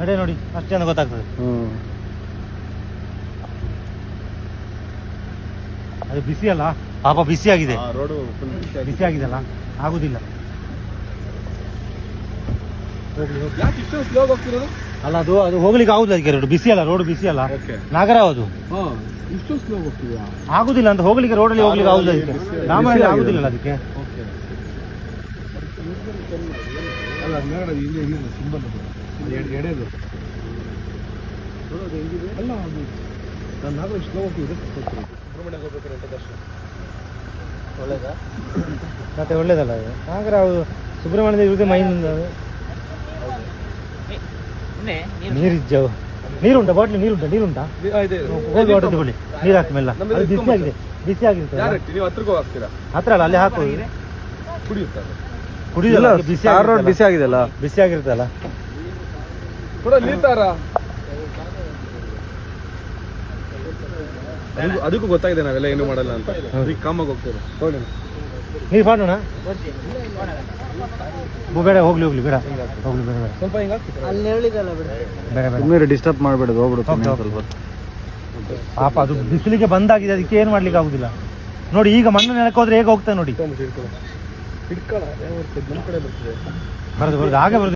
ನಡೆ ನೋಡಿ ಅಷ್ಟು ಚೆಂದ ಗೊತ್ತಾಗ್ತದೆ. ಹ್ಞೂ ಅದು ಬಿಸಿ ಅಲ್ಲ? ಪಾಪ ಬಿಸಿ ಆಗಿದೆ. ಬಿಸಿ ಆಗಿದೆ. ಅಲ್ಲ? ಆಗುದಿಲ್ಲ. ಹೋಗ್ಲಿ, ಹೋಗ್ಲಿ. ಯಾಕೆ ಇಷ್ಟು ಸ್ಲೋ ಹೋಗ್ತಿರೋದು? ಅಲ್ಲ ಅದು ಅದು ಹೋಗ್ಲಿಕ್ಕೆ ಆಗುದಿಲ್ಲ ಅದಕ್ಕೆ ರೋಡ್ ಬಿಸಿ ಅಲ್ಲ ರೋಡ್ ಬಿಸಿ ಅಲ್ಲ. ಓಕೆ ನಾಗರ ಅದು. ಹಾಂ ಇಷ್ಟು ಸ್ಲೋ ಹೋಗ್ತಿದ್ಯಾ? ಆಗುದಿಲ್ಲ ಅಂತ ಹೋಗ್ಲಿಕ್ಕೆ ರೋಡಲ್ಲಿ ಹೋಗ್ಲಿಕ್ಕೆ ಆಗುದಿಲ್ಲ ಅದಕ್ಕೆ. ರಾಮಾಯಣ ಆಗುದಿಲ್ಲ ಅದಕ್ಕೆ? ಓಕೆ ಅಲ್ಲ ಇಲ್ಲಿ ಸಿಂಬಲ್ ಎಡೆದು ಅಲ್ಲ ಅದು ನಾನು ಸುಬ್ರಹ್ಮಣ್ಯ ದರ್ಶನ ಒಳ್ಳೇದಾ? ಮತ್ತೆ ಒಳ್ಳೇದಲ್ಲ ಅದು? ನಾಗರ ಅವರು ಸುಬ್ರಹ್ಮಣ್ಯದ ಇರುತ್ತೆ ಮೈನಿಂದ ನೀರಿಜ್ಜವು ನೀರುಂಟಾ ಬಾಟ್ಲಿ ನೀರುಂಟಾ ನೀರುಂಟಾ ಹೋಗಿ ತಗೊಳ್ಳಿ. ನೀರು ಅದು ಬಿಸಿ ಆಗಿದೆ ಬಿಸಿ ಆಗಿರ್ತದೆ ಹತ್ರ ಅಲ್ಲ ಅಲ್ಲಿ ಹಾಕು ಕುಡಿಯುತ್ತಾರೆ ಕುಡಿಯೋಲ್ಲ ಬಿಸಿ ಬಿಸಿ ಆಗಿದೆಲ್ಲ ಬಿಸಿ ಆಗಿರುತ್ತಲ್ಲ ಕೂಡ ಅದಕ್ಕೂ ಅದಕ್ಕೂ ಗೊತ್ತಾಗಿದೆ ನಾವೆಲ್ಲ ಏನು ಮಾಡಲ್ಲ ಅಂತ. ಅದಕ್ಕೆ ಕಾಮಾಗಿ ಹೋಗ್ತಾರೆ ನೋಡಿ ನೀರು ಮಾಡೋಣ? ಬೇಡ ಹೋಗ್ಲಿ ಹೋಗ್ಲಿ ಬೇಡ. ಹೋಗ್ಲಿ ಬೇಡ ಬೇಡ. ಸ್ವಲ್ಪ ಹಿಂಗ ಬೇಡ. ಬೇಡ ಸುಮ್ಮನೆ ಡಿಸ್ಟರ್ಬ್ ಮಾಡ್ಬೇಡ ಹೋಗ್ಬಿಡುತ್ತೆ. ಸ್ವಲ್ಪ. ಪಾಪ ಅದು ಬಿಸಿಲಿಗೆ ಬಂದಾಗಿದೆ ಅದಕ್ಕೆ ಏನು ಮಾಡ್ಲಿಕ್ಕೆ ಆಗುದಿಲ್ಲ. ನೋಡಿ ಈಗ ಮಣ್ಣು ನೆಲಕ್ಕೆ ಹೋದ್ರೆ ಹೇಗೆ ಹೋಗ್ತದೆ ನೋಡಿ. ಹಿಡ್ಕೊಳ್ಳ ಯಾವ ನಮ್ಮ ಕಡೆ ಬರ್ತದೆ. ಬರೋದು ಬರೋದು ಆಗ ಬರೋದು.